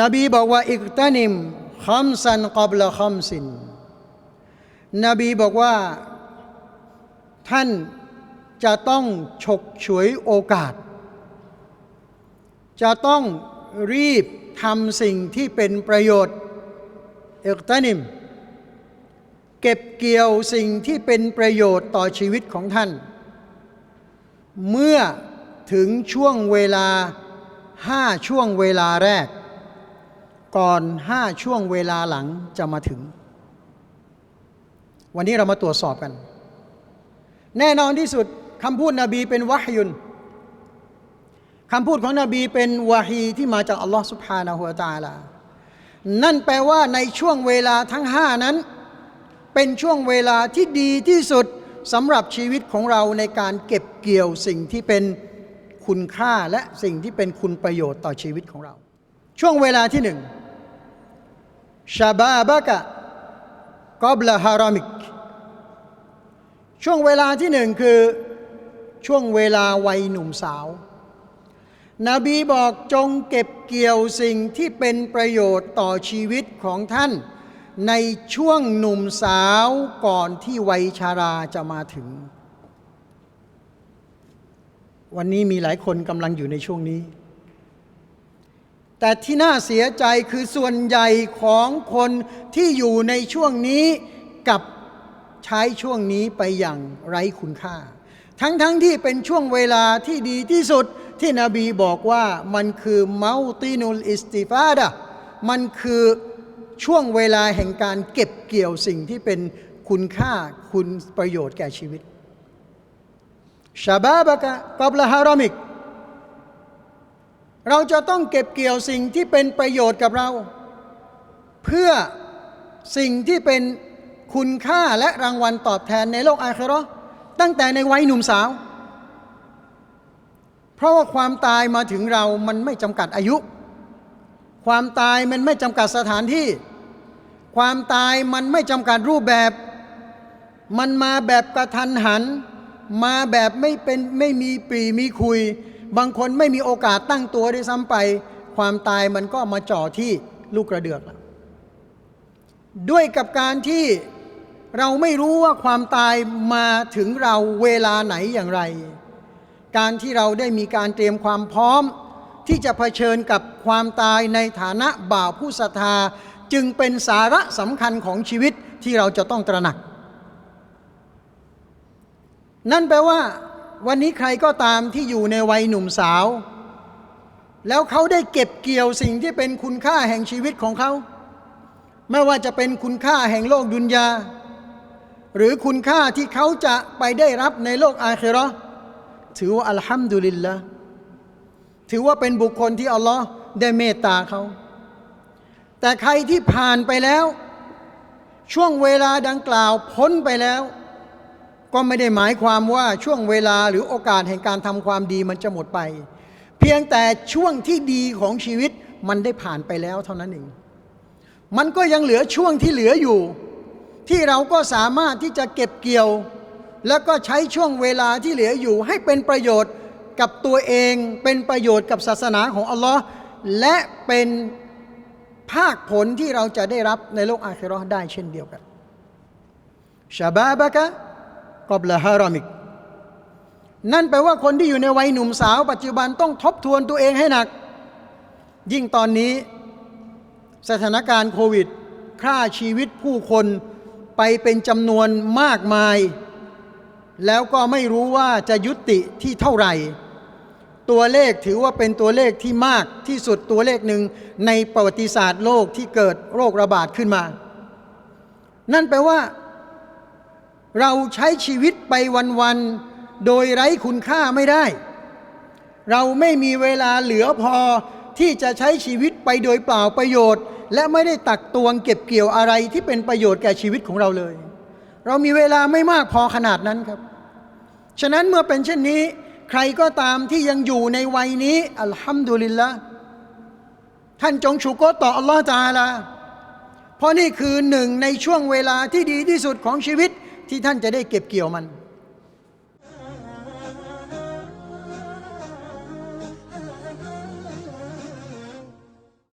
นบีบอกว่าอิกตานิมคัมซันกับละคัมสิน นบีบอกว่าท่านจะต้องฉกฉวยโอกาส จะต้องรีบทำสิ่งที่เป็นประโยชน์อิกตานิม เก็บเกี่ยวสิ่งที่เป็นประโยชน์ต่อชีวิตของท่าน เมื่อถึงช่วงเวลาห้าช่วงเวลาแรก ก่อนห้าช่วงเวลาหลังจะมาถึง วันนี้เรามาตรวจสอบกัน แน่นอนที่สุดคำพูดนบีเป็นวะฮยุนคำพูดของนบีเป็นวะฮีที่มาจากอัลลอฮ์สุบฮานาหัวตาลา นั่นแปลว่าในช่วงเวลาทั้งห้านั้น เป็นช่วงเวลาที่ดีที่สุดสำหรับชีวิตของเราในการเก็บเกี่ยวสิ่งที่เป็นคุณค่าและสิ่งที่เป็นคุณประโยชน์ต่อชีวิตของเรา ช่วงเวลาที่หนึ่ง ชาบาบะกะกอบลาฮารามิก ช่วงเวลาที่หนึ่งคือช่วงเวลาวัยหนุ่มสาว นบีบอกจงเก็บเกี่ยวสิ่งที่เป็นประโยชน์ต่อชีวิตของท่าน ในช่วงหนุ่มสาวก่อนที่วัยชาราจะมาถึง วันนี้มีหลายคนกำลังอยู่ในช่วงนี้ แต่ที่น่าเสียใจคือส่วนใหญ่ของคนที่อยู่ในช่วงนี้กับใช้ช่วงนี้ไปอย่างไร้คุณค่า ทั้งๆทที่เป็นช่วงเวลาที่ดีที่สุดที่นบีบอกว่ามันคือเมาตินุลอิสติฟาดะมันคือช่วงเวลาแห่งการเก็บเกี่ยวสิ่งที่เป็นคุณค่าคุณประโยชน์แก่ชีวิตชาบาบะกะกับละฮารามิก เราจะต้องเก็บเกี่ยวสิ่งที่เป็นประโยชน์กับเรา เพื่อสิ่งที่เป็นคุณค่าและรางวัลตอบแทนในโลกอาคราตั้งแต่ในวัยหนุ่มสาว เพราะว่าความตายมาถึงเรามันไม่จำกัดอายุ ความตายมันไม่จำกัดสถานที่ ความตายมันไม่จำกัดรูปแบบ มันมาแบบกระทันหัน มาแบบไม่เป็นไม่มีปรีมีคุย บางคนไม่มีโอกาสตั้งตัวด้วยซ้ำไป ความตายมันก็มาจ่อที่ลูกกระเดือกแล้วด้วยกับการที่เราไม่รู้ว่าความตายมาถึงเราเวลาไหนอย่างไร การที่เราได้มีการเตรียมความพร้อม ที่จะเผชิญกับความตายในฐานะบ่าวผู้ศรัทธา จึงเป็นสาระสำคัญของชีวิตที่เราจะต้องตระหนัก นั่นแปลว่า วันนี้ใครก็ตามที่อยู่ในวัยหนุ่มสาว แล้วเขาได้เก็บเกี่ยวสิ่งที่เป็นคุณค่าแห่งชีวิตของเขา ไม่ว่าจะเป็นคุณค่าแห่งโลกดุนยา หรือคุณค่าที่เขาจะไปได้รับในโลกอาคิราะห์ถือว่าอัลฮัมดุลิลละถือว่าเป็นบุคคลที่อัลลอฮ์ได้เมตตาเขา แต่ใครที่ผ่านไปแล้ว ช่วงเวลาดังกล่าวพ้นไปแล้ว ก็ไม่ได้หมายความว่าช่วงเวลาหรือโอกาสแห่งการทำความดีมันจะหมดไป เพียงแต่ช่วงที่ดีของชีวิตมันได้ผ่านไปแล้วเท่านั้นเอง มันก็ยังเหลือช่วงที่เหลืออยู่ ที่เราก็สามารถที่จะเก็บเกี่ยว แล้วก็ใช้ช่วงเวลาที่เหลืออยู่ ให้เป็นประโยชน์กับตัวเองเป็นประโยชน์กับศาสนาของอัลลอฮ์และเป็นภาคผลที่เราจะได้รับในโลกอาคิราะห์ได้เช่นเดียวกันชาบาบะกะ กอบละฮารามิก นั่นแปลว่าคนที่อยู่ในวัยหนุ่มสาว ปัจจุบันต้องทบทวนตัวเองให้หนัก ยิ่งตอนนี้ สถานการณ์โควิดฆ่าชีวิตผู้คนไปเป็นจำนวนมากมาย แล้วก็ไม่รู้ว่าจะยุติที่เท่าไหร่ ตัวเลขถือว่าเป็นตัวเลขที่มากที่สุดตัวเลขหนึ่งในประวัติศาสตร์โลกที่เกิดโรคระบาดขึ้นมา นั่นแปลว่า เราใช้ชีวิตไปวันๆ โดยไร้คุณค่าไม่ได้ เราไม่มีเวลาเหลือพอที่จะใช้ชีวิตไปโดยเปล่าประโยชน์ และไม่ได้ตักตวงเก็บเกี่ยวอะไรที่เป็นประโยชน์แก่ชีวิตของเราเลย เรามีเวลาไม่มากพอขนาดนั้นครับ ฉะนั้นเมื่อเป็นเช่นนี้ ใครก็ตามที่ยังอยู่ในวัยนี้อัลฮัมดุลิลละท่านจงชูโกต่ออัลลอฮฺจาลาเพราะนี่คือหนึ่งในช่วงเวลาที่ดีที่สุดของชีวิต ที่ท่านจะได้เก็บเกี่ยวมัน